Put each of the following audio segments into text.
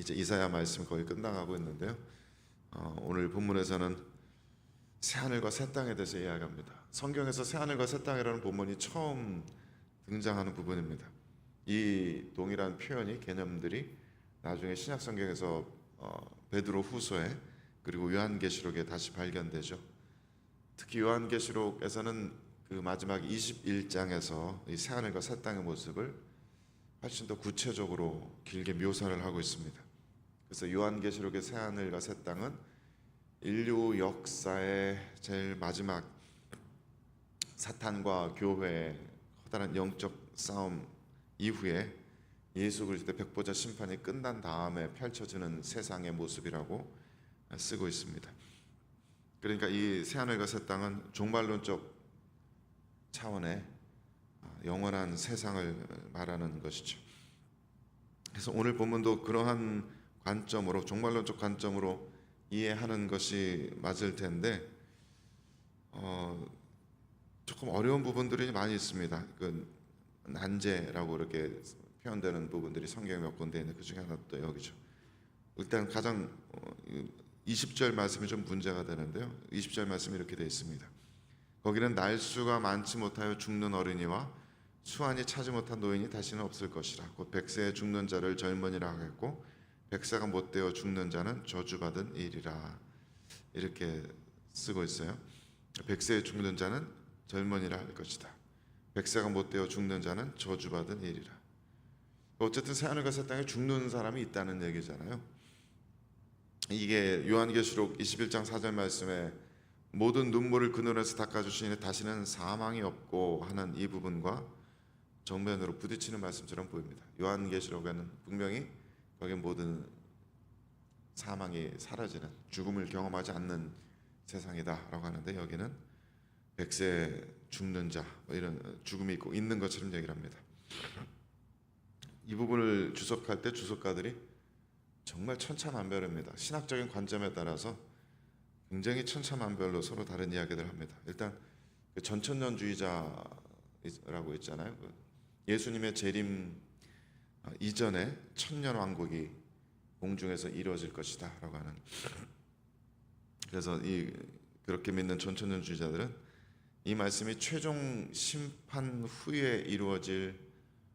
이제 이사야 말씀 거의 끝나가고 있는데요. 어, 오늘 본문에서는 새 하늘과 새 땅에 대해서 이야기합니다. 성경에서 새 하늘과 새 땅이라는 본문이 처음 등장하는 부분입니다. 이 동일한 표현이 개념들이 나중에 신약 성경에서 어, 베드로 후서에 그리고 요한계시록에 다시 발견되죠. 특히 요한계시록에서는 그 마지막 21장에서 이 새 하늘과 새 땅의 모습을 훨씬 더 구체적으로 길게 묘사를 하고 있습니다. 그래서 요한계시록의 새 하늘과 새 땅은 인류 역사의 제일 마지막 사탄과 교회의 커다란 영적 싸움 이후에 예수 그리스도의 백보자 심판이 끝난 다음에 펼쳐지는 세상의 모습이라고 쓰고 있습니다. 그러니까 이 새하늘과 새 땅은 종말론적 차원의 영원한 세상을 말하는 것이죠. 그래서 오늘 본문도 그러한 관점으로 종말론적 관점으로 이해하는 것이 맞을 텐데 어, 조금 어려운 부분들이 많이 있습니다. 그 난제라고 이렇게 표현되는 부분들이 성경에 몇 군데 있는데 그 중에 하나도 여기죠. 일단 가장 어, 20절 말씀이 좀 문제가 되는데요. 20절 말씀이 이렇게 되어 있습니다. 거기는 날수가 많지 못하여 죽는 어린이와 수완이 차지 못한 노인이 다시는 없을 것이라. 곧 백세에 죽는 자를 젊은이라 하겠고 백세가 못되어 죽는 자는 저주받은 일이라. 이렇게 쓰고 있어요. 백세에 죽는 자는 젊은이라 할 것이다. 백세가 못되어 죽는 자는 저주받은 일이라. 어쨌든 새하늘과 새 땅에 죽는 사람이 있다는 얘기잖아요. 이게 요한계시록 21장 4절 말씀에 모든 눈물을 그 눈에서 닦아주시니 다시는 사망이 없고 하는 이 부분과 정면으로 부딪히는 말씀처럼 보입니다. 요한계시록에는 분명히 거기 모든 사망이 사라지는 죽음을 경험하지 않는 세상이다라고 하는데 여기는 백세 죽는 자 뭐 이런 죽음이 있고 있는 것처럼 얘기를 합니다. 이 부분을 주석할 때 주석가들이 정말 천차만별입니다. 신학적인 관점에 따라서 굉장히 천차만별로 서로 다른 이야기를 합니다. 일단 그 전천년주의자라고 있잖아요. 그 예수님의 재림 어, 이전에 천년 왕국이 공중에서 이루어질 것이다라고 하는. 그래서 이 그렇게 믿는 전천년주의자들은 이 말씀이 최종 심판 후에 이루어질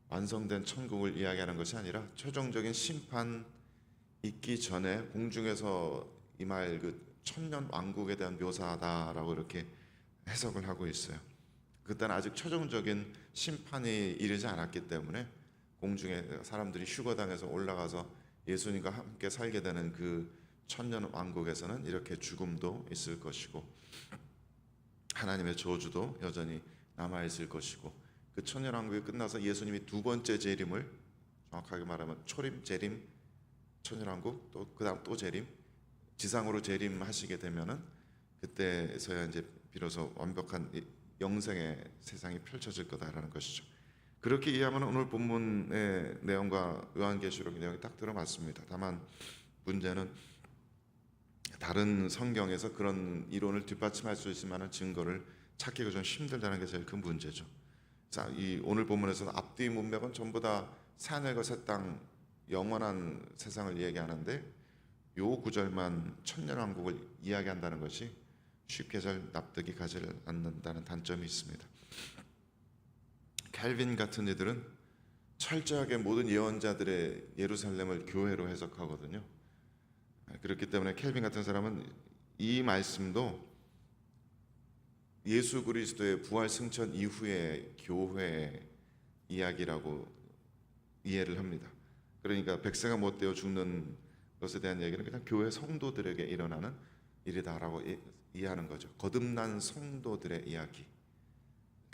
완성된 천국을 이야기하는 것이 아니라 최종적인 심판 있기 전에 공중에서 임할 그 천년 왕국에 대한 묘사다라고 이렇게 해석을 하고 있어요. 그때는 아직 최종적인 심판이 이르지 않았기 때문에 공중에 사람들이 휴거당해서 올라가서 예수님과 함께 살게 되는 그 천년 왕국에서는 이렇게 죽음도 있을 것이고 하나님의 저주도 여전히 남아 있을 것이고 그 천년 왕국이 끝나서 예수님이 두 번째 재림을 정확하게 말하면 초림 재림 천년 왕국 또 그다음 또 재림 지상으로 재림하시게 되면은 그때서야 이제 비로소 완벽한 이 영생의 세상이 펼쳐질 거다라는 것이죠. 그렇게 이해하면 오늘 본문의 내용과 요한계시록의 내용이 딱 들어맞습니다. 다만 문제는 다른 성경에서 그런 이론을 뒷받침할 수 있을 만한 증거를 찾기가 좀 힘들다는 게 제일 큰 문제죠. 자, 이 오늘 본문에서는 앞뒤 문맥은 전부 다 산을과 새땅 영원한 세상을 이야기하는데 요 구절만 천년왕국을 이야기한다는 것이 쉽게 잘 납득이 가지 않는다는 단점이 있습니다. 캘빈 같은 이들은 철저하게 모든 예언자들의 예루살렘을 교회로 해석하거든요. 그렇기 때문에 캘빈 같은 사람은 이 말씀도 예수 그리스도의 부활 승천 이후의 교회 이야기라고 이해를 합니다. 그러니까 백세가 못 되어 죽는 것에 대한 얘기는 그냥 교회 성도들에게 일어나는 일이다라고 이- 이해하는 거죠. 거듭난 성도들의 이야기.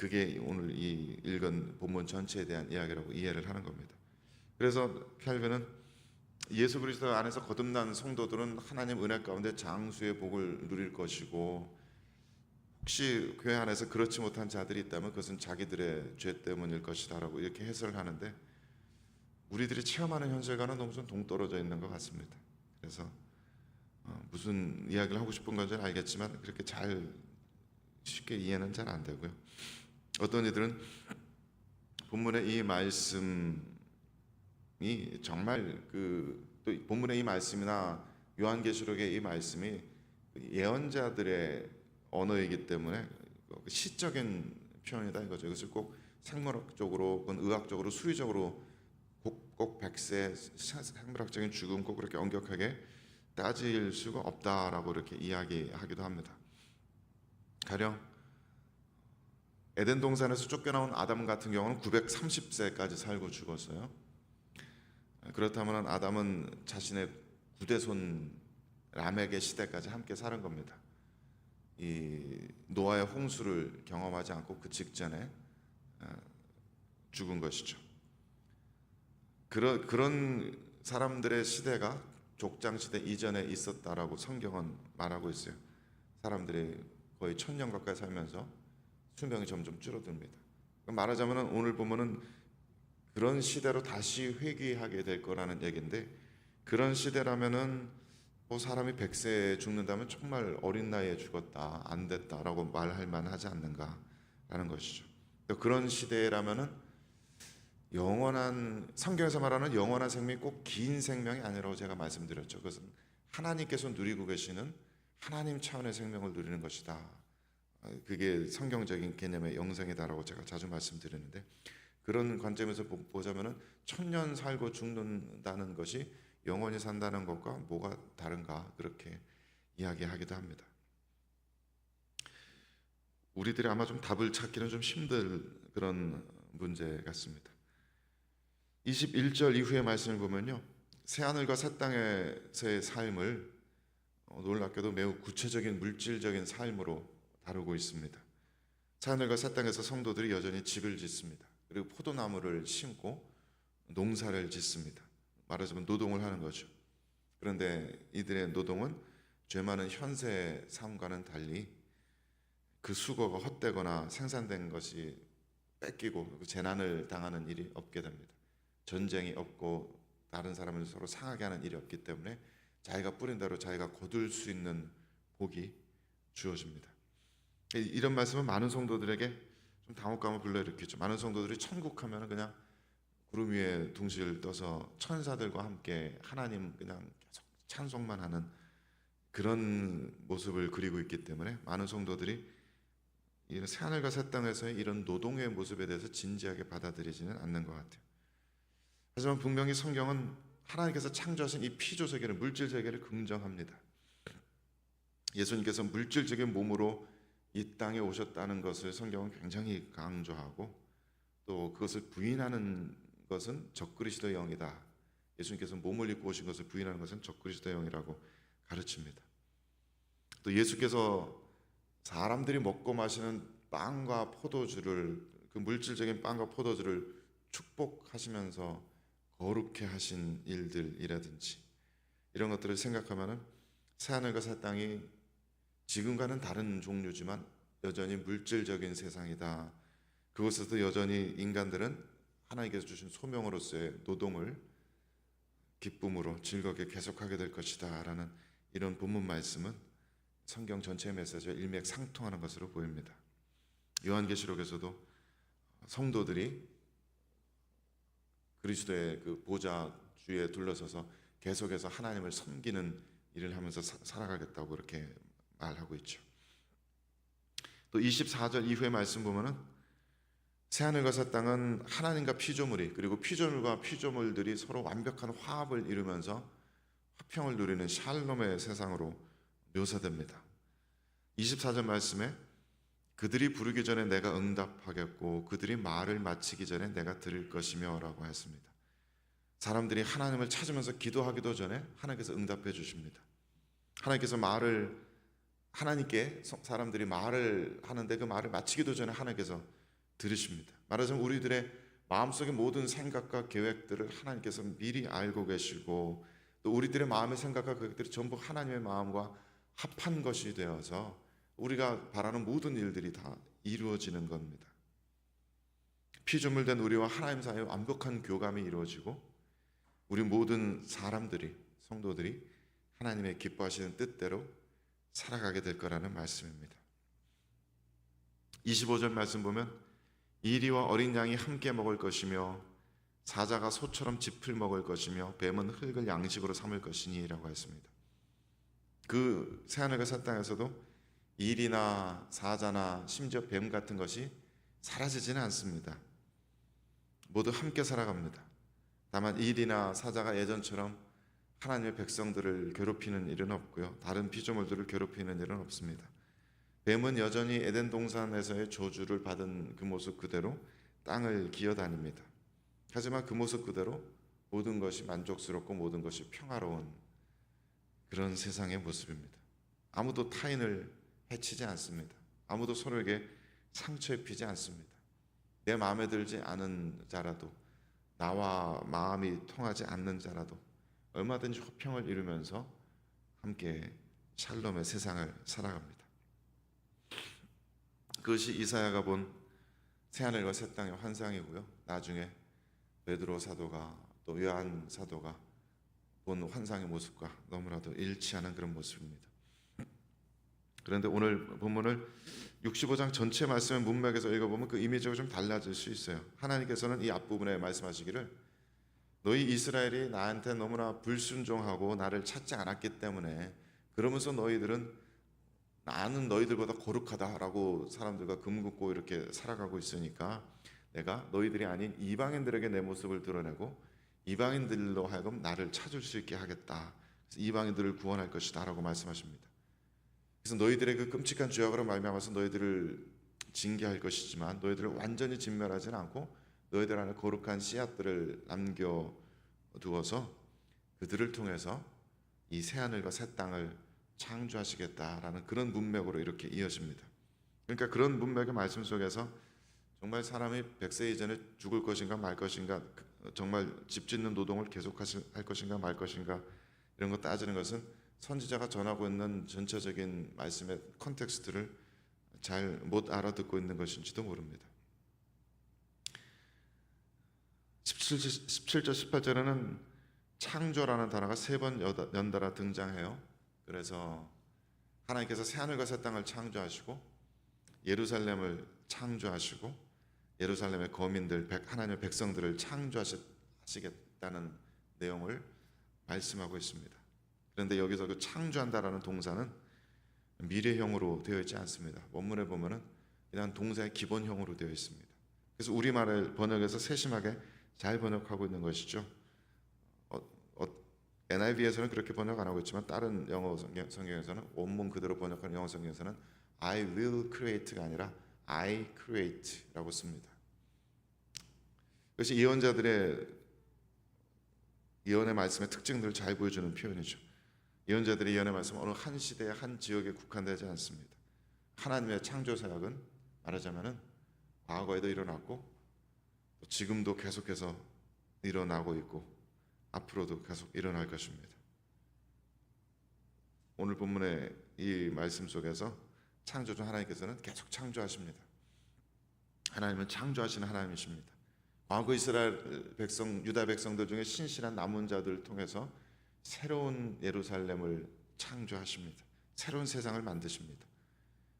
그게 오늘 이 읽은 본문 전체에 대한 이야기라고 이해를 하는 겁니다. 그래서 캘빈은 예수 그리스도 안에서 거듭난 성도들은 하나님 은혜 가운데 장수의 복을 누릴 것이고 혹시 교회 안에서 그렇지 못한 자들이 있다면 그것은 자기들의 죄 때문일 것이다라고 이렇게 해설을 하는데 우리들이 체험하는 현실과는 너무 좀 동떨어져 있는 것 같습니다. 그래서 어, 무슨 이야기를 하고 싶은 건지 는 알겠지만 그렇게 잘 쉽게 이해는 잘 안 되고요. 어떤 이들은 본문의 이 말씀이 정말 그 또 본문의 이 말씀이나 요한계시록의 이 말씀이 예언자들의 언어이기 때문에 그 시적인 표현이다 이거죠. 이것을 꼭 생물학적으로 혹은 의학적으로 수리적으로 꼭, 꼭 백세 생물학적인 죽음 꼭 그렇게 엄격하게 따질 수가 없다라고 이렇게 이야기하기도 합니다. 가령 에덴 동산에서 쫓겨나온 아담 같은 경우는 930세까지 살고 죽었어요. 그렇다면 아담은 자신의 구대손 람에게 시대까지 함께 사는 겁니다. 이 노아의 홍수를 경험하지 않고 그 직전에 어, 죽은 것이죠. 그런 그런 사람들의 시대가 족장 시대 이전에 있었다라고 성경은 말하고 있어요. 사람들이 거의 천년 가까이 살면서 수명이 점점 줄어듭니다. 말하자면 오늘 보면은 그런 시대로 다시 회귀하게 될 거라는 얘기인데 그런 시대라면은 뭐 사람이 100세에 죽는다면 정말 어린 나이에 죽었다 안 됐다라고 말할 만하지 않는가라는 것이죠. 또 그런 시대라면은 영원한 성경에서 말하는 영원한 생명이 꼭 긴 생명이 아니라고 제가 말씀드렸죠. 그것은 하나님께서 누리고 계시는 하나님 차원의 생명을 누리는 것이다. 그게 성경적인 개념의 영생이다라고 제가 자주 말씀드리는데 그런 관점에서 보- 보자면은 천년 살고 죽는다는 것이 영원히 산다는 것과 뭐가 다른가 그렇게 이야기하기도 합니다. 우리들이 아마 좀 답을 찾기는 좀 힘들 그런 문제 같습니다. 21절 이후의 말씀을 보면요. 새 하늘과 새 땅에서의 삶을 어, 놀랍게도 매우 구체적인 물질적인 삶으로 다루고 있습니다. 새 하늘과 새 땅에서 성도들이 여전히 집을 짓습니다. 그리고 포도나무를 심고 농사를 짓습니다. 말하자면 노동을 하는 거죠. 그런데 이들의 노동은 죄 많은 현세 삶과는 달리 그 수고가 헛되거나 생산된 것이 뺏기고 그 재난을 당하는 일이 없게 됩니다. 전쟁이 없고 다른 사람을 서로 상하게 하는 일이 없기 때문에 자기가 뿌린 대로 자기가 거둘 수 있는 복이 주어집니다. 이- 이런 말씀은 많은 성도들에게 좀 당혹감을 불러일으키죠. 많은 성도들이 천국 하면 그냥 구름 위에 둥실 떠서 천사들과 함께 하나님 그냥 계속 찬송만 하는 그런 모습을 그리고 있기 때문에 많은 성도들이 이런 새하늘과 새 땅에서의 이런 노동의 모습에 대해서 진지하게 받아들이지는 않는 것 같아요. 하지만 분명히 성경은 하나님께서 창조하신 이 피조 세계를 물질 세계를 긍정합니다. 예수님께서 물질적인 몸으로 이 땅에 오셨다는 것을 성경은 굉장히 강조하고 또 그것을 부인하는 것은 적그리스도의 영이다. 예수님께서 몸을 입고 오신 것을 부인하는 것은 적그리스도의 영이라고 가르칩니다. 또 예수께서 사람들이 먹고 마시는 빵과 포도주를 그 물질적인 빵과 포도주를 축복하시면서 거룩해 하신 일들이라든지 이런 것들을 생각하면은 새 하늘과 새 땅이 지금과는 다른 종류지만 여전히 물질적인 세상이다. 그곳에서 여전히 인간들은 하나님께서 주신 소명으로서의 노동을 기쁨으로 즐겁게 계속하게 될 것이다 라는 이런 본문 말씀은 성경 전체의 메시지와 일맥상통하는 것으로 보입니다. 요한계시록에서도 성도들이 그리스도의 그 보좌 주에 둘러서서 계속해서 하나님을 섬기는 일을 하면서 사- 살아가겠다고 그렇게 말하고 있죠. 또 24절 이후의 말씀 보면은 새 하늘과 새 땅은 하나님과 피조물이 그리고 피조물과 피조물들이 서로 완벽한 화합을 이루면서 화평을 누리는 샬롬의 세상으로 묘사됩니다. 24절 말씀에 그들이 부르기 전에 내가 응답하겠고 그들이 말을 마치기 전에 내가 들을 것이며라고 했습니다. 사람들이 하나님을 찾으면서 기도하기도 전에 하나님께서 응답해 주십니다. 하나님께서 말을 하나님께 서- 사람들이 말을 하는데 그 말을 마치기도 전에 하나님께서 들으십니다. 말하자면 우리들의 마음속의 모든 생각과 계획들을 하나님께서 미리 알고 계시고 또 우리들의 마음의 생각과 계획들이 전부 하나님의 마음과 합한 것이 되어서 우리가 바라는 모든 일들이 다 이루어지는 겁니다. 피조물 된 우리와 하나님 사이에 완벽한 교감이 이루어지고 우리 모든 사람들이 성도들이 하나님의 기뻐하시는 뜻대로 살아가게 될 거라는 말씀입니다. 25절 말씀 보면 이리와 어린 양이 함께 먹을 것이며 사자가 소처럼 짚을 먹을 것이며 뱀은 흙을 양식으로 삼을 것이니라고 했습니다. 그 새하늘과 새 땅에서도 일이나 사자나 심지어 뱀 같은 것이 사라지지는 않습니다. 모두 함께 살아갑니다. 다만 일이나 사자가 예전처럼 하나님의 백성들을 괴롭히는 일은 없고요. 다른 피조물들을 괴롭히는 일은 없습니다. 뱀은 여전히 에덴 동산에서의 저주를 받은 그 모습 그대로 땅을 기어다닙니다. 하지만 그 모습 그대로 모든 것이 만족스럽고 모든 것이 평화로운 그런 세상의 모습입니다. 아무도 타인을 해치지 않습니다. 아무도 서로에게 상처 입히지 않습니다. 내 마음에 들지 않은 자라도 나와 마음이 통하지 않는 자라도 얼마든지 화평을 이루면서 함께 샬롬의 세상을 살아갑니다. 그것이 이사야가 본 새하늘과 새 땅의 환상이고요. 나중에 베드로 사도가 또 요한 사도가 본 환상의 모습과 너무나도 일치하는 그런 모습입니다. 그런데 오늘 본문을 65장 전체 말씀의 문맥에서 읽어보면 그 이미지가 좀 달라질 수 있어요. 하나님께서는 이 앞부분에 말씀하시기를 너희 이스라엘이 나한테 너무나 불순종하고 나를 찾지 않았기 때문에 그러면서 너희들은 나는 너희들보다 거룩하다라고 사람들과 금긋고 이렇게 살아가고 있으니까 내가 너희들이 아닌 이방인들에게 내 모습을 드러내고 이방인들로 하여금 나를 찾을 수 있게 하겠다. 이방인들을 구원할 것이다라고 말씀하십니다. 그래서 너희들의 그 끔찍한 죄악으로 말미암아서 너희들을 징계할 것이지만 너희들을 완전히 진멸하지는 않고 너희들 안에 거룩한 씨앗들을 남겨 두어서 그들을 통해서 이 새 하늘과 새 땅을 창조하시겠다라는 그런 문맥으로 이렇게 이어집니다. 그러니까 그런 문맥의 말씀 속에서 정말 사람이 100세 이전에 죽을 것인가 말 것인가 정말 집 짓는 노동을 계속할 것인가 말 것인가 이런 거 따지는 것은 선지자가 전하고 있는 전체적인 말씀의 컨텍스트를 잘 못 알아듣고 있는 것인지도 모릅니다. 17절, 17절 18절에는 창조라는 단어가 세 번 연달아 등장해요. 그래서 하나님께서 새 하늘과 새 땅을 창조하시고 예루살렘을 창조하시고 예루살렘의 거민들 하나님의 백성들을 창조하시겠다는 내용을 말씀하고 있습니다. 그런데 여기서 그 창조한다라는 동사는 미래형으로 되어 있지 않습니다. 원문에 보면은 그냥 동사의 기본형으로 되어 있습니다. 그래서 우리말을 번역해서 세심하게 잘 번역하고 있는 것이죠. 어, 어, NIV에서는 그렇게 번역 안 하고 있지만 다른 영어 성경, 성경에서는 원문 그대로 번역하는 영어 성경에서는 I will create가 아니라 I create라고 씁니다. 그것이 예언자들의 예언의 말씀의 특징들을 잘 보여주는 표현이죠. 예언자들의 예언의 말씀 어느 한 시대 한 지역에 국한되지 않습니다. 하나님의 창조 사역은 말하자면은 과거에도 일어났고 지금도 계속해서 일어나고 있고 앞으로도 계속 일어날 것입니다. 오늘 본문의 이 말씀 속에서 창조주 하나님께서는 계속 창조하십니다. 하나님은 창조하시는 하나님이십니다. 과거 이스라엘 백성 유다 백성들 중에 신실한 남은 자들 통해서 새로운 예루살렘을 창조하십니다. 새로운 세상을 만드십니다.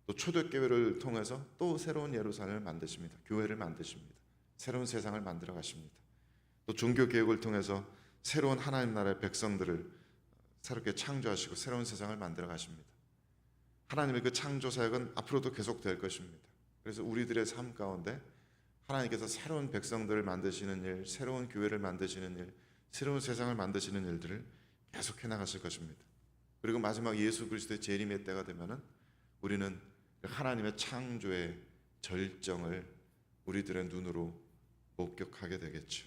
또 초대 교회를 통해서 또 새로운 예루살렘을 만드십니다. 교회를 만드십니다. 새로운 세상을 만들어 가십니다. 또 종교 개혁을 통해서 새로운 하나님 나라의 백성들을 새롭게 창조하시고 새로운 세상을 만들어 가십니다. 하나님의 그 창조 사역은 앞으로도 계속될 것입니다. 그래서 우리들의 삶 가운데 하나님께서 새로운 백성들을 만드시는 일, 새로운 교회를 만드시는 일, 새로운 세상을 만드시는 일들을 계속해 나가실 것입니다. 그리고 마지막 예수 그리스도의 재림의 때가 되면은 우리는 하나님의 창조의 절정을 우리들의 눈으로 목격하게 되겠죠.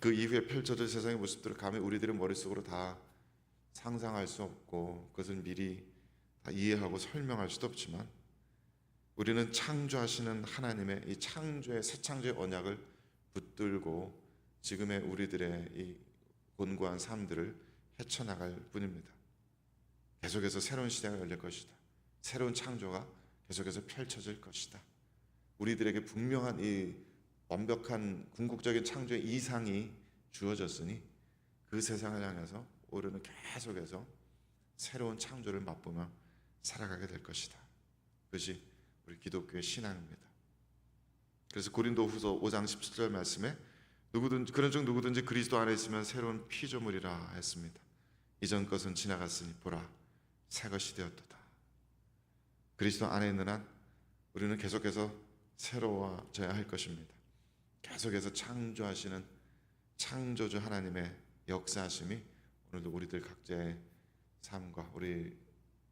그 이후에 펼쳐질 세상의 모습들을 감히 우리들의 머릿속으로 다 상상할 수 없고 그것을 미리 다 이해하고 설명할 수도 없지만 우리는 창조하시는 하나님의 이 창조의 새 창조의 언약을 붙들고 지금의 우리들의 이 곤고한 삶들을 헤쳐나갈 뿐입니다. 계속해서 새로운 시대가 열릴 것이다. 새로운 창조가 계속해서 펼쳐질 것이다. 우리들에게 분명한 이 완벽한 궁극적인 창조의 이상이 주어졌으니 그 세상을 향해서 우리는 계속해서 새로운 창조를 맛보며 살아가게 될 것이다. 그것이 우리 기독교의 신앙입니다. 그래서 고린도후서 5장 17절 말씀에 누구든 그런 즉 누구든지 그리스도 안에 있으면 새로운 피조물이라 했습니다. 이전 것은 지나갔으니 보라 새 것이 되었도다. 그리스도 안에 있는 한 우리는 계속해서 새로워져야 할 것입니다. 계속해서 창조하시는 창조주 하나님의 역사하심이 오늘도 우리들 각자의 삶과 우리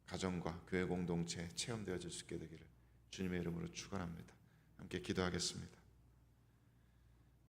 가정과 교회 공동체에 체험되어질 수 있게 되기를 주님의 이름으로 축원합니다. 함께 기도하겠습니다.